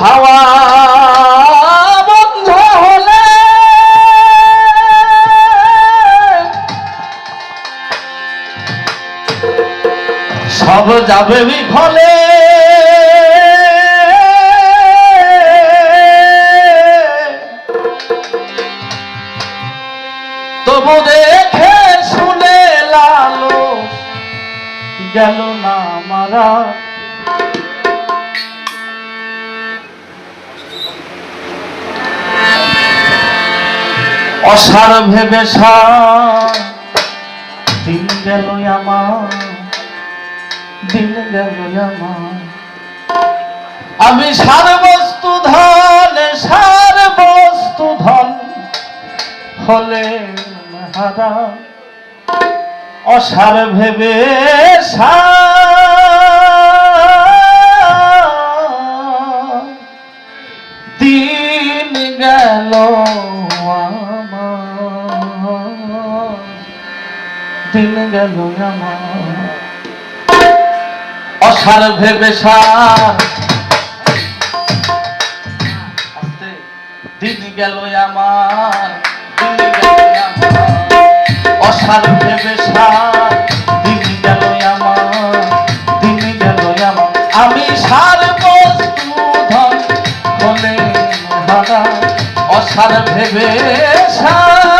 হাওয়া বন্ধ হলে সব যাবে বিফলে। তবু দেখে শুনে লালো গেল না মারা। অসার ভেবে দিন গেল দিন গেল আমি সার বস্তু ধন সার বস্তু ধন হলে হারা। অসার ভেবে দিন গেল আমার। দিন গেল আমার। অসার ভেবে। দিন গেল আমার, দিন গেল আমার। অসার ভেবে দিন গেল আমার, দিন গেল আমার। আমি সার বস্তু ধন হলে অসার ভেবে সার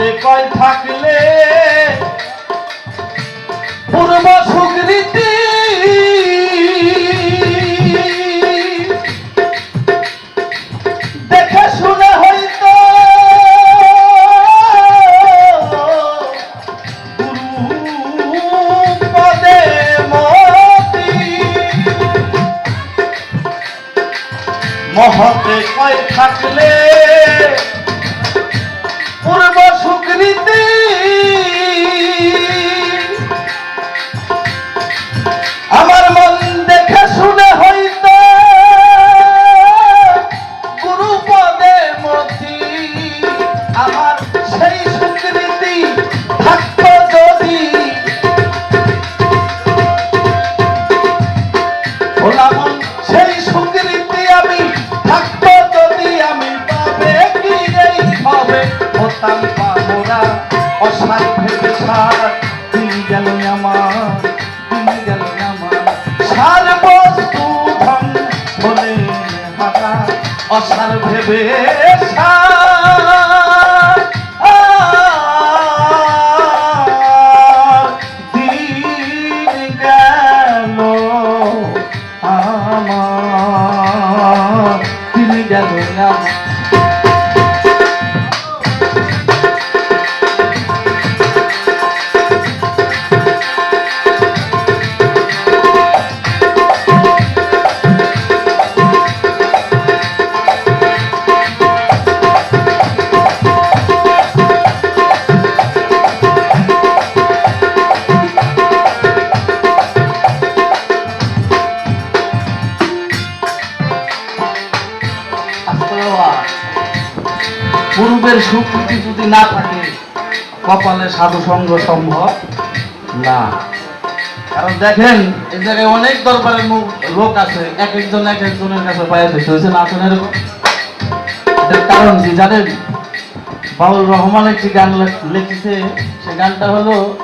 মহতে কয় থাকলে পূর্ব সুকৃতি আমার দিন আমার সার বস্তু ধন বলে হারা অসার দিন গেল আমার পূর্বের সুকৃতি যদি না থাকে, কপালে সাধু সঙ্গ সম্ভব না। কারণ দেখেন এই জায়গায় অনেক দরবারের লোক আছে, এক একজন এক একজনের কাছে পায়ে হয়েছে, না শোনেন এরকম। কারণ কি জানেন? বাউল রহমান একটি গান লেখ- লিখেছে, সে গানটা হলো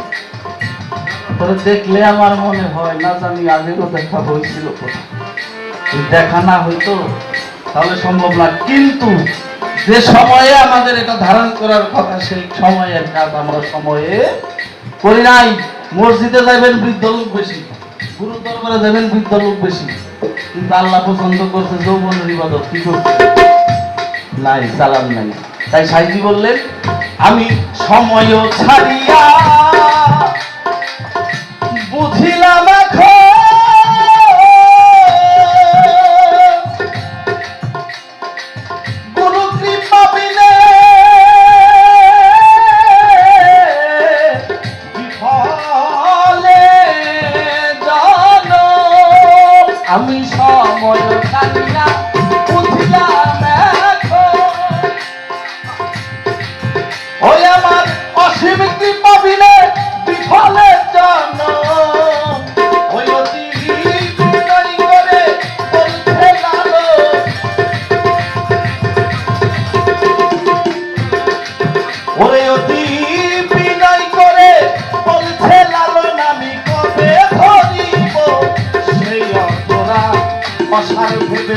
দেখলে আমার মনে হয় না জানি আগেও দেখা হয়েছিল দেখা না হইতো, তাহলে সম্ভব না। কিন্তু যে সময়ে আমাদের এটা ধারণ করার কথা, সেই সময়ের কাজ আমরা সময়ে করি নাই। মসজিদে যাবেন বৃদ্ধ লোক বেশি গুরু দরবারে যাবেন বৃদ্ধ লোক বেশি। কিন্তু আল্লাহ পছন্দ করছে যৌবনের ইবাদত, কি করছে? নাই সালাম নাই। তাই সাইজি বললেন, আমি সময় ছাড়িয়া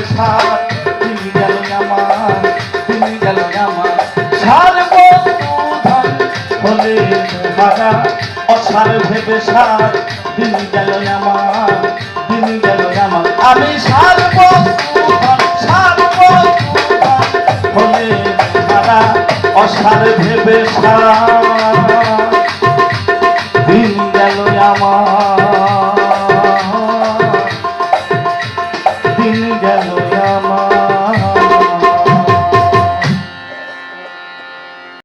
সার তিনি গেল আমার গেল আমার সার বন্ধু ধন হলে ভেবে সার তিনি গেল আমার তিনি গেল আমার আমি সার বন্ধু ধন সার বন্ধু হলে অসার ভেবে সার